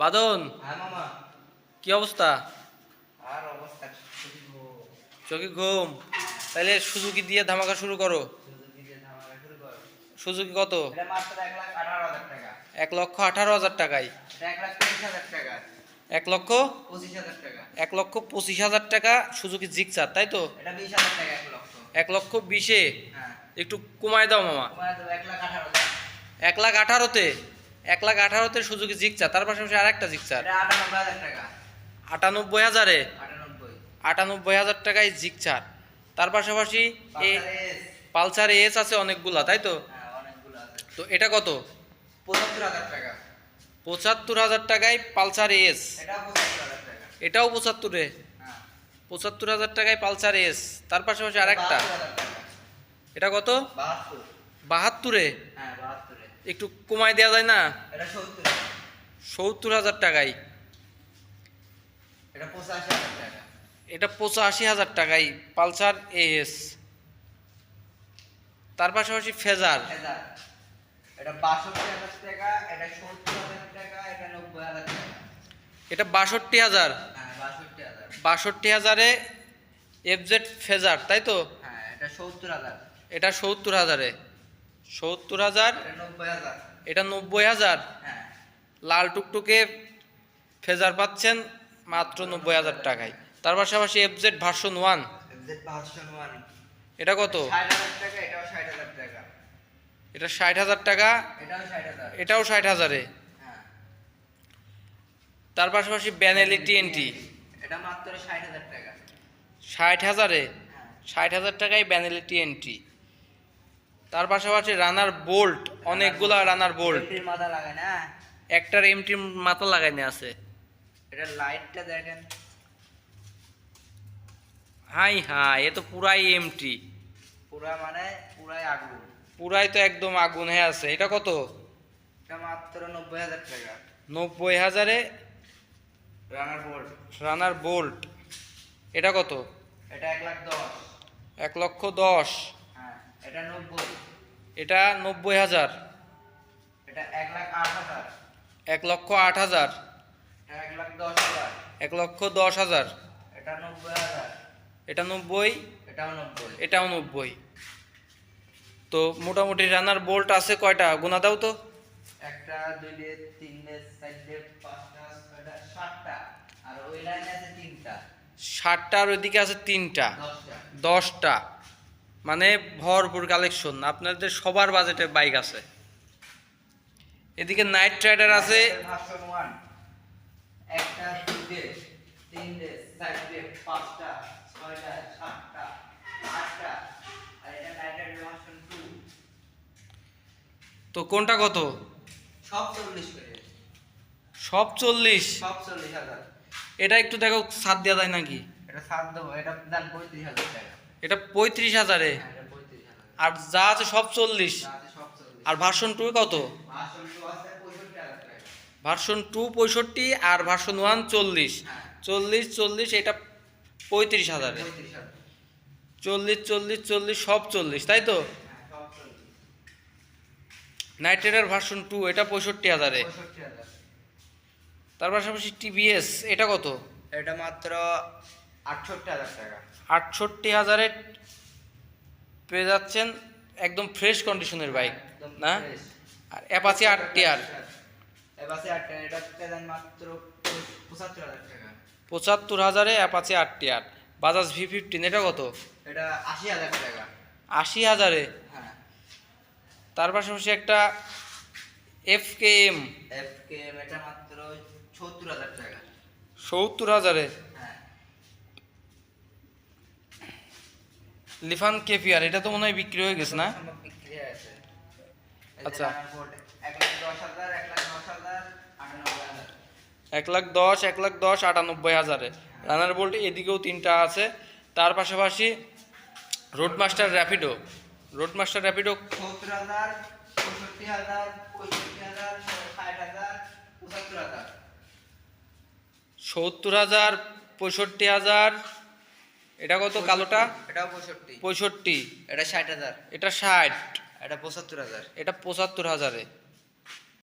বাদন হ্যাঁ কি অবস্থা? চোখে ঘুম। তাহলে সুজুকি দিয়ে ধামাকা শুরু করো। সুজুকি কত? এক লক্ষ আঠারো হাজার টাকায়। এক লক্ষ এক লক্ষ পঁচিশ হাজার টাকা সুজুকি জিক্সার তাই তো? এক লক্ষ। বিশে? হ্যাঁ। একটু কমায় দাও মামা। এক লাখ আঠারোতে? এক লাখ আঠারোতে সুজুকি জিক্সার তার পাশাপাশি আর একটা এটা আটানব্বই হাজার আটানব্বই হাজারে? টাকায় জিক্সার তার পাশাপাশি পালসার এস। আছে অনেকগুলা তাই তো? হ্যাঁ তো এটা কত? পঁচাত্তর হাজার টাকা। পঁচাত্তর হাজার টাকায় পালসার এস। এটাও পঁচাত্তরে হ্যাঁ। পঁচাত্তর হাজার টাকায় পালসার এস। তার পাশাপাশি আর একটা এটা কত? বাহাত্তরে? হ্যাঁ বাহাত্তরে। একটু কমায় দেওয়া যায় না? সত্তর হাজার টাকায়। এটা পঁচাশি হাজার টাকায়। পালসার এস তার পাশাপাশি ফেজার। এটা বাষট্টি হাজার টাকা এটা সত্তর হাজার টাকা এটা নব্বই হাজার টাকা। এটা বাষট্টি হাজার। বাষট্টি হাজার। বাষট্টি হাজারে এফজেড ফেজার তাই তো? হ্যাঁ এটা সত্তর হাজার। এটা সত্তর হাজারে। সত্তর হাজার? এটা নব্বই হাজার। হ্যাঁ। লাল টুকটুকে ফেজার পাচ্ছেন মাত্র নব্বই হাজার টাকায়। তার পাশাপাশি এফজেড ভার্সন ওয়ান এটা কত? এটা ষাট হাজার টাকা? এটাও ষাট হাজার। হ্যাঁ। তার পাশাপাশি ব্যানেলি টিএনটি ষাট হাজার টাকা। ষাট হাজারে? হ্যাঁ। ষাট হাজার টাকায় ব্যানেলি টিএনটি তার পাশাপাশি রানার বোল্ট অনেকগুলা রানার বোল্ট এমটির মাথা লাগে না? একটার এমটি মাথা লাগাইনে আছে। এটা লাইটটা দেখেন। হাই হাই এ তো পুরাই এমটি পুরা মানে পুরাই আগুন। পুরাই তো একদম আগুন হয়ে আছে। এটা কত? এটা মাত্র নব্বই হাজার টাকা। নব্বই হাজারে রানার বোর্ড রানার বোল্ট এটা কত? এটা এক লাখ দশ। এক লক্ষ দশ। এটা নব্বই। এটা নব্বই হাজার। এটা এক লাখ আট হাজার। এক লক্ষ আট হাজার। এক লাখ দশ হাজার। এক লক্ষ দশ হাজার। এটা নব্বই হাজার। এটা নব্বই। এটাও নব্বই। এটাও নব্বই। তো মোটামুটি রানার বোল্ট আছে কয়টা? গোনা দাও তো। একটা দুইটে তিনটে চারটে পাঁচটা ছয়টা সাতটা। আর ওই লাইনে আছে তিনটা। ষাটটার ওইদিকে আছে তিনটা। দশটা। মানে ভরপুর কালেকশন আপনাদের সবার বাজেটে বাইক আছে। এদিকে নাইট রাইডার আছে। তো কোনটা কত? সব চল্লিশ সব চল্লিশ? সব চল্লিশ হাজার। এটা একটু দেখো সাত দেওয়া যায় নাকি? এটা সাত দেবো এটা দাম পঁয়ত্রিশ হাজার টাকা। এটা পঁয়ত্রিশ হাজারে। হ্যাঁ এটা পঁয়ত্রিশ হাজার। আর যা আছে সব চল্লিশ। আর ভার্সন টু কত? ভার্সন টু পঁয়ষট্টি আর ভার্সন ওয়ান চল্লিশ। হ্যাঁ। চল্লিশ চল্লিশ এটা পঁয়ত্রিশ হাজারে। চল্লিশ চল্লিশ চল্লিশ সব চল্লিশ তাই তো? সব চল্লিশ। নাইট রাইডার ভার্সন টু এটা পঁয়ষট্টি হাজারে। তার পাশাপাশি টিভিএস এটা কত? এটা মাত্র আটষট্টি হাজার টাকা। আটষট্টি হাজারে পেয়ে যাচ্ছেন একদম ফ্রেশ কন্ডিশনের বাইক না? আর অ্যাপাচি টিয়ার অ্যাপাচি আট টিয়ার এটা মাত্র পঁচাত্তর হাজার টাকা। পঁচাত্তর হাজারে অ্যাপাচি আট টিয়ার বাজাজ ভি ফিফটিন এটা কত? এটা আশি হাজার টাকা। আশি হাজারে? হ্যাঁ। তার পাশাপাশি একটা F K M F K M এটা মাত্র সত্তর হাজার টাকা। সত্তর হাজারে? হ্যাঁ। লিফান কেফিয়ার এটা তো মনে হয় বিক্রি হয়ে গেছে। না আচ্ছা। এক লাখ দশ এক লাখ দশ আটানব্বই হাজার। রানার বোল্ট এদিকেও তিনটা আছে। তার পাশাপাশি রোডমাস্টার র্যাপিডো রোডমাস্টার র্যাপিডো হাজার পঁচাত্তর হাজার। সত্তর হাজার পঁয়ষট্টি হাজার এটা কত কালোটা? এটা পঁয়ষট্টি। পঁয়ষট্টি। এটা ষাট হাজার। এটা ষাট। এটা পঁচাত্তর হাজার। এটা পঁচাত্তর হাজারে।